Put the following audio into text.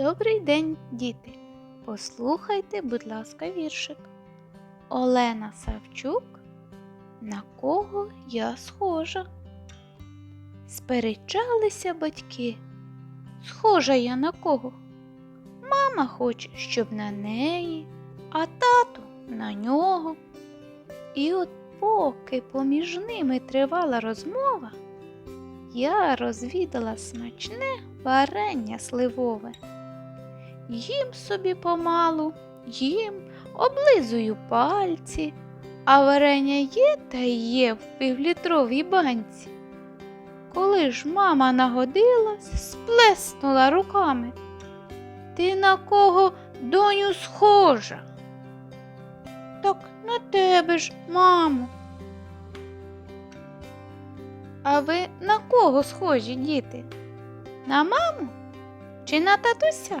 Добрий день, діти. Послухайте, будь ласка, віршик. Олена Савчук. На кого я схожа? Сперечалися батьки. Схожа я на кого? Мама хоче, щоб на неї, а тато на нього. І от поки поміж ними тривала розмова, я розвідала смачне варення сливове. Їм собі помалу, їм, облизую пальці, а варення є та є в півлітровій банці. Коли ж мама нагодилась, сплеснула руками. Ти на кого, доню, схожа? Так на тебе ж, мамо. А ви на кого схожі, діти? На маму чи на татуся?